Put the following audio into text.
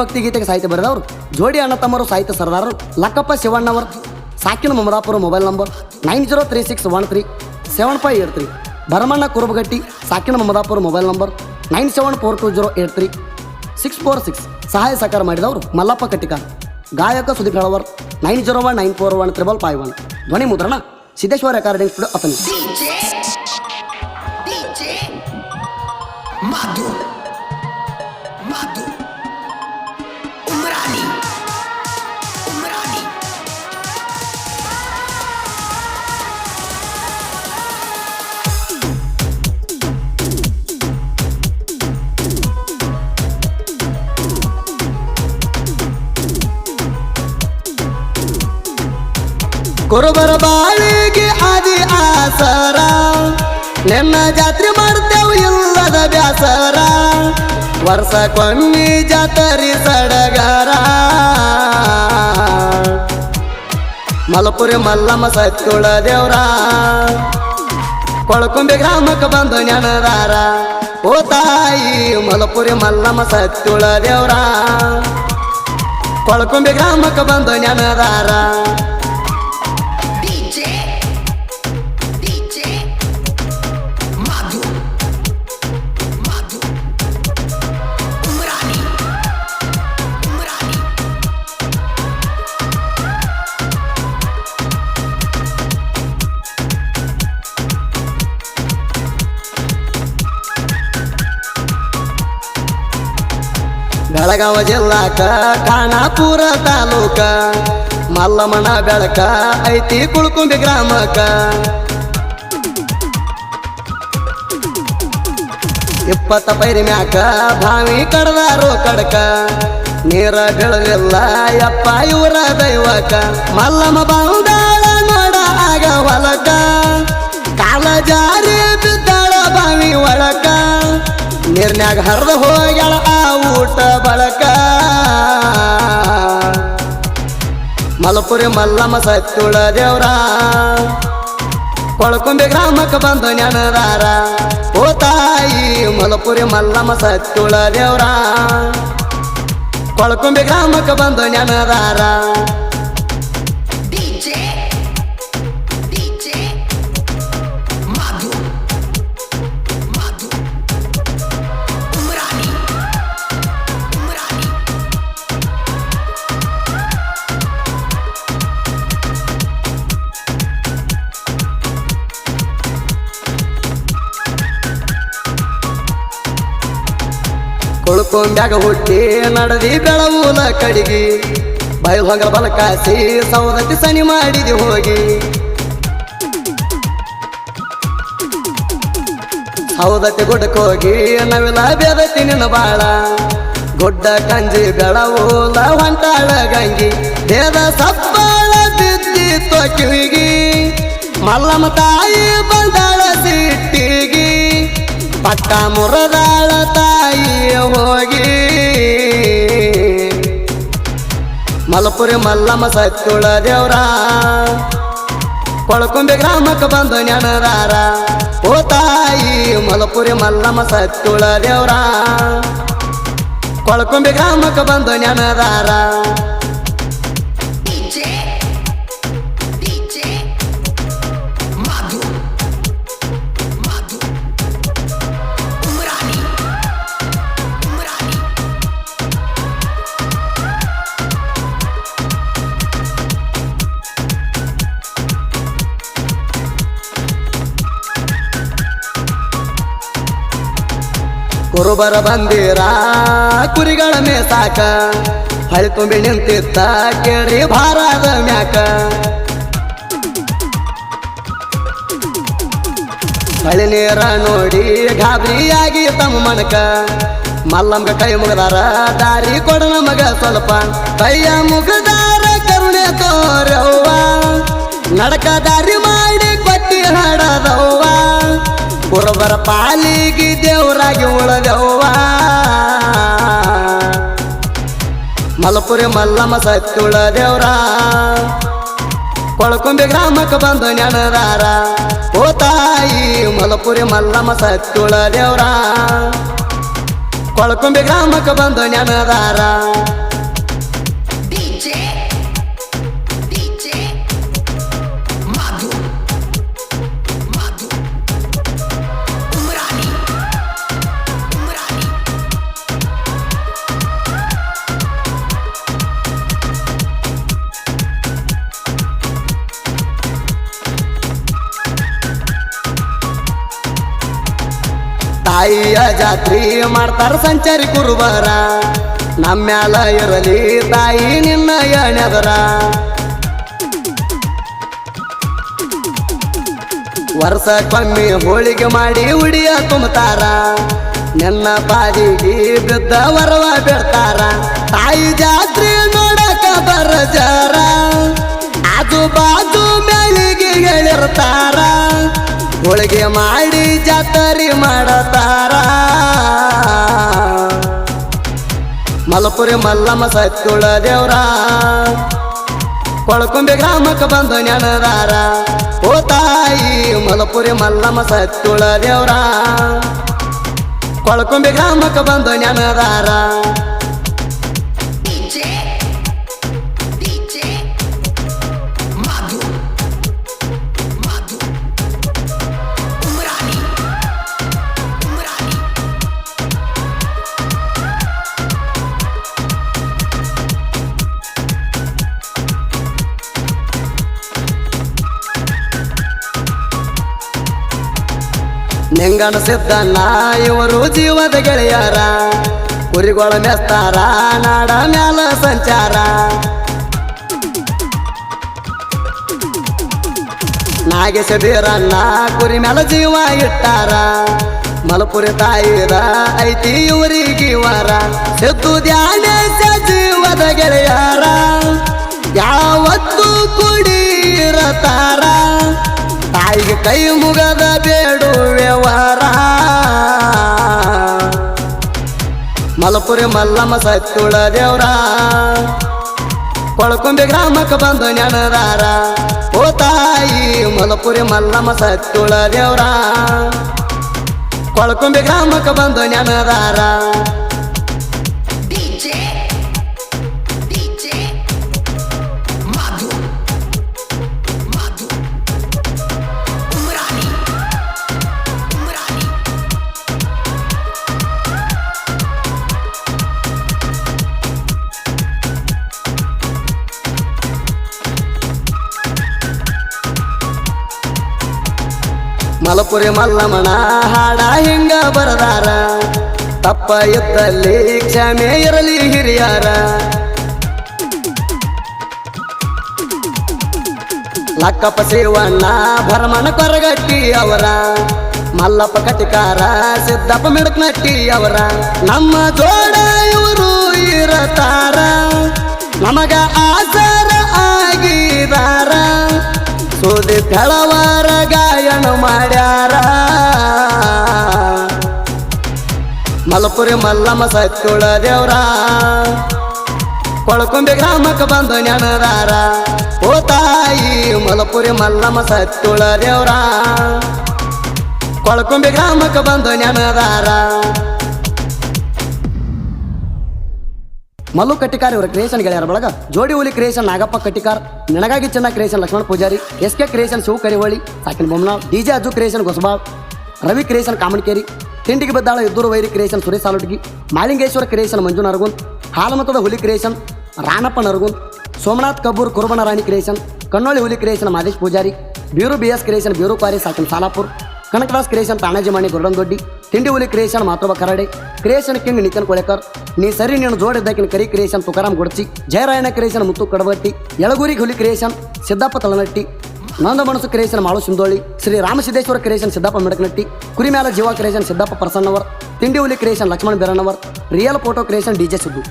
ಭಕ್ತಿಗೀತೆಗೆ ಸಾಹಿತ್ಯ ಬರೆದವರು, ಜೋಡಿ ಅಣ್ಣ ತಮ್ಮರು, ಸಾಹಿತ್ಯ ಸರದಾರರು, ಲಕ್ಕಪ್ಪ ಶಿವಣ್ಣವರು ಸಾಕಿನ Mamadapur mobile number nine zero three six one three seven five eight three Bharamanna Kurubagatti, ಸಾಕಿನ Mamadapur mobile number nine seven four two zero eight three six four six ಸಹಾಯ ಸಹಕಾರ ಮಾಡಿದವರು ಮಲ್ಲಪ್ಪ ಕಟ್ಟಿಕಾರ್ ಗಾಯಕ Sudeep Halavar nine zero one nine four one triple five one ಧ್ವನಿ ಮುದ್ರಣ Siddeshwara recording studio Athani. ಕುರುಬರ ಬಾಳಿಗೆ ಆದಿ ಆಸರ. ನಿನ್ನ ಜಾತ್ರೆ ಮಾಡ್ತೇವು ಇಲ್ಲದ ಬ್ಯಾಸರ. ಕೊನ್ನಿ ಜಾತರಿ ಸಡಗರ. ಮಲಪುರಿ ಮಲ್ಲಮ್ಮ ಸತ್ತುಳ ದೇವ್ರ. ಕೊಳಕುಂಬಿ ಗ್ರಾಮಕ್ಕೆ ಬಂದು ನೆನದಾರ ಓ ತಾಯಿ, ಮಲಪುರಿ ಮಲ್ಲಮ್ಮ ಸತ್ತುಳ ದೇವ್ರ. ಕೊಳಕುಂಬಿ ಗ್ರಾಮಕ್ಕೆ ಬಂದು ನೆನದಾರ ಬೆಳಗಾವ ಜಿಲ್ಲಾಕ ಖಾನಾಪುರ ತಾಲೂಕ, ಮಲ್ಲಮ್ಮನ ಬೆಳಕ ಐತಿ ಕುಳ್ಕುಂಬಿ ಗ್ರಾಮಕ ಇಪ್ಪತ್ತ ಪೈರಿ ಮ್ಯಾಕ ಭಾವಿ ಕಡದಾರೋ ಕಡಕ, ನೀರ ಬೆಳಗಿಲ್ಲ ಯಪ್ಪ ಇವರ ದೈವಕ ಮಲ್ಲಮ್ಮ ಬಾವುದಾಳ ನೋಡ ಆಗ ಹೊಲಕ ಕಾಲ ಜಾರಿ ಬಿದ್ದಾಳ ಬಾವಿ ಒಳಕ ನೀರ್ನ್ಯಾಗ ಹರಿದು ಹೋಗ್ಯಾಳ ಮಲಪುರಿ ಮಲ್ಲಮ್ಮ ಸತ್ತುಳ ದೇವ್ರ. ಕೊಳಕುಂಬಿ ಗ್ರಾಮಕ್ಕೆ ಬಂದು ನೆನದಾರ ಓ ತಾಯಿ, ಮಲಪುರಿ ಮಲ್ಲಮ್ಮ ಸತ್ತುಳ ದೇವ್ರ. ಕೊಳಕುಂಬಿ ಗ್ರಾಮಕ್ಕೆ ಬಂದು ನೆನದಾರ ಕುಳ್ಕೊಂಡ್ಯಾಗ ಹುಟ್ಟಿ ನಡದಿ ಬೆಳವೂಲ ಕಡಿಗಿ. ಬಯಲು ಬಲ ಕಾಸಿ ಸೌದತ್ತಿ ಸನಿ ಮಾಡಿದಿ ಹೋಗಿ. ಸೌದತ್ತಿ ಗುಡ್ಕೋಗಿ ನವಿಲ ಬೇದ ನಿನ್ನ ಬಾಳ. ಗುಡ್ಡ ಕಂಜಿ ಬೆಳವೂಲ ಹೊಂಟಾಳ ಗಂಗಿ. ಬೇದ ಸಬ್ಬಾಳ ಬಿದ್ದಿ ತೊಕಿವಿಗಿ ಮಲ್ಲಮ್ಮ ತಾಯಿ ಬಂದಾಳ ಸಿಟ್ಟಿಗಿ. ಪಟ್ಟ ಮುರದಾಳ ತಾಯಿ ಹೋಗಿ. ಮಲಪುರಿ ಮಲ್ಲಮ್ಮ ಸತ್ತುಳ ದೇವ್ರ. ಕೊಳಕುಂಬೆ ಗ್ರಾಮಕ್ಕೆ ಬಂದು ನೆನರಾರ ಓ ತಾಯಿ, ಮಲಪುರಿ ಮಲ್ಲಮ್ಮ ಸತ್ತುಳ ದೇವ್ರ. ಕೊಳಕುಂಬೆ ಗ್ರಾಮಕ್ಕೆ ಬಂದು ನೆನದಾರ ಕುರುಬರ ಬಂದಿರ, ಕುರಿಗಳ ಮೇಸಾಕ. ಹಳಿ ತುಂಬಿ ನಿಂತಿತ್ತ ಕೇಳಿ ಭಾರದ ಮ್ಯಾಕ. ಹಳಿ ನೀರ ನೋಡಿ ಗಾಬರಿಯಾಗಿ ತಮ್ಮ ಮನಕ. ಮಲ್ಲಮ್ಮ ಕೈ ಮುಗದಾರ, ದಾರಿ ಕೊಡ ನಮಗ ಸ್ವಲ್ಪ. ಕೈಯ ಮುಗದಾರ ಕರುಣೆ ತೋರವ್ವ. ನಡಕ ದಾರಿ ಮಾಡಿ ಕೊಟ್ಟಿ ಹಡದವ್ವ. ಕುರುಬರ ಪಾಲಿಗೆ ದೇವರಾಗಿ ಉಳದವ್ವ ಮಲಪುರಿ ಮಲ್ಲಮ್ಮ ಸತ್ತುಳ ದೇವ್ರ. ಕೊಳಕುಂಬಿ ಗ್ರಾಮಕ್ಕೆ ಬಂದು ನೆನರಾರ ಓ ತಾಯಿ, ಮಲಪುರಿ ಮಲ್ಲಮ್ಮ ಸತ್ತುಳ ದೇವ್ರ. ಕೊಳಕುಂಬಿ ಗ್ರಾಮಕ್ಕೆ ಬಂದು ನೆನದಾರ ತಾಯಿಯ ಜಾತ್ರಿ ಮಾಡ್ತಾರ ಸಂಚಾರಿ ಕುರುಬರ ನಮ್ಮ್ಯಾಲ ಇರಲಿ ತಾಯಿ, ನಿನ್ನ ಎಣೆದರ ವರ್ಷಕ್ಕೊಮ್ಮೆ ಹೋಳಿಗೆ ಮಾಡಿ ಉಡಿಯ ತುಂಬತಾರ. ನನ್ನ ಬಾಡಿಗೆ ಬಿದ್ದ ವರವ ಬಿಡ್ತಾರ. ತಾಯಿ ಜಾತ್ರೆ ನೋಡಕ ಬರ ಜರ. ಆಜು ಬಾಜು ಮೆಳಿಗೆ ಹೇಳಿರ್ತಾರ. ಹೋಳಿಗೆ ಮಾಡಿ ಜಾತರಿ ಮಾಡತಾರ. ಮಲಪುರಿ ಮಲ್ಲಮ್ಮ ಸತ್ತುಳ ದೇವ್ರ. ಕೊಳಕುಂಬೆ ಗ್ರಾಮಕ್ಕೆ ಬಂದು ನೆನದಾರ ಓ ತಾಯಿ, ಮಲಪುರಿ ಮಲ್ಲಮ್ಮ ಸತ್ತುಳ ದೇವ್ರ. ಕೊಳಕುಂಬೆ ಗ್ರಾಮಕ್ಕೆ ಬಂದು ನೆನದಾರ ನಿಂಗಣ ಸಿದ್ದಣ್ಣ ಇವರು ಜೀವದ ಗೆಳೆಯರ. ಕುರಿಗಳ ಮೆಸ್ತಾರ, ನಾಡ ಮ್ಯಾಲ ಸಂಚಾರ. ನಾಗೇಶ ಬೀರಣ್ಣ ಕುರಿ ಮ್ಯಾಲ ಜೀವ ಇಟ್ಟಾರ. ಮಲಪುರಿ ತಾಯಿರ ಐತಿ ಇವರಿಗೆ ವರ. ಸಿದ್ದು ಧ್ಯಾನೇಶ ಜೀವದ ಗೆಳೆಯರ. ಯಾವತ್ತು ಕುಡಿರತಾರ. ತಾಯಿಗೆ ಕೈ ಮುಗದ ಬೇಡು ವ್ಯವಹಾರ. ಮಲಪುರಿ ಮಲ್ಲಮ್ಮ ಸತ್ತುಳ ದೇವ್ರ. ಕೊಳಕುಂಬಿ ಗ್ರಾಮಕ್ಕೆ ಬಂದು ನೆನದಾರ ಓ ತಾಯಿ, ಮಲಪುರಿ ಮಲ್ಲಮ್ಮ ಸತ್ತುಳ ದೇವ್ರ. ಕೊಳಕುಂಬಿ ಗ್ರಾಮಕ್ಕೆ ಬಂದು ನೆನದಾರ ಮಲಪುರಿ ಮಲ್ಲಮ್ಮನ ಹಾಡ ಹಿಂಗ ಬರದಾರ. ತಪ್ಪ ಎತ್ತಲ್ಲಿ ಕ್ಷಮೆ ಇರಲಿ ಹಿರಿಯರ. ಲಕ್ಕಪ್ಪ ಶಿವಣ್ಣ ಭರಮನ ಕೊರಗಟ್ಟಿ ಅವರ. ಮಲ್ಲಪ್ಪ ಕಟಿಕಾರ ಸಿದ್ದಪ್ಪ ಮಿಡಕ್ನಟ್ಟಿ ಅವರ. ನಮ್ಮ ಜೋಡ ಇವರು ಇರತಾರ. ನಮಗ ಆಸರ ಆಗಿದಾರ. ಸುದಿ ತಳವಾರ ಗಾಯನ ಮಾಡ್ಯಾರ. ಮಲಪುರಿ ಮಲ್ಲಮ್ಮ ಸತ್ತುಳ ದೇವ್ರ. ಕೊಳಕೊಂಬೆ ಗ್ರಾಮಕ್ಕೆ ಬಂದು ನೆನದಾರ ಓ ತಾಯಿ, ಮಲಪುರಿ ಮಲ್ಲಮ್ಮ ಸತ್ತುಳ ದೇವ್ರ. ಕೊಳಕೊಂಬೆ ಗ್ರಾಮಕ್ಕೆ ಬಂದು ನೆನದಾರ ಮಲ್ಲು ಕಟ್ಟಿಕಾರ್ ಇವರ ಕ್ರಿಯೇಷನ್ ಗೆಳೆಯರ ಬಳಗ, ಜೋಡಿ ಹುಲಿ ಕ್ರಿಯೇಷನ್ ನಾಗಪ್ಪ ಕಟ್ಟಿಕಾರ್, ನನಗಾಗಿ Chenna creation Lakshmana Pujari, S K creation Shiva Karivali ಸಾಕಿನ Bommanal DJ Ajju creation Gosabav Ravi creation Kamankeri, ತಿಂಡಿಗೆ ಬದ್ದಾಳ ಎದ್ದೂರು ವೈರಿ ಕ್ರಿಯೇಷನ್ ಸುರೇಶ್ ಸಾಲುಟ್ಗಿ ಮಾಲಿಂಗೇಶ್ವರ ಕ್ರಿಯೇಷನ್ ಮಂಜು ನರಗುನ್, ಹಾಲಮತದ ಹುಲಿ creation Ranappa ನರಗುನ್, Somnath Kabbur ಕುರುಬನ Rani creation Kannoli Huli creation Madesh Pujari, Biru B S creation ಬ್ಯೂರು ಕ್ವಾರಿ ಸಾಕಿನ Salapur, Kanakadas creation Tanaji ಮಾಣಿ ದೊಡ್ಡಿ ತಿಂಡಿ ಹುಲಿ creation ಮಾತೃಬ Karade creation king Nitin Kolekar ನೀ ಸರಿ ನೀನು ಜೋಡಿದ್ದಕ್ಕಿನ Kari creation Tukaram Gudchi Jayarayana creation Muttu Kadabatti Yalaguri Huli creation Siddappa Talanatti ನಂದಮನಸು creation Malu Sindoli Shri Ramasiddeshwara creation Siddappa Midakanatti ಕುರಿಮ್ಯಾಲ Jeeva creation Siddappa Prasannavar Tindi Huli creation Lakshman Berannavar real photo creation DJ Siddu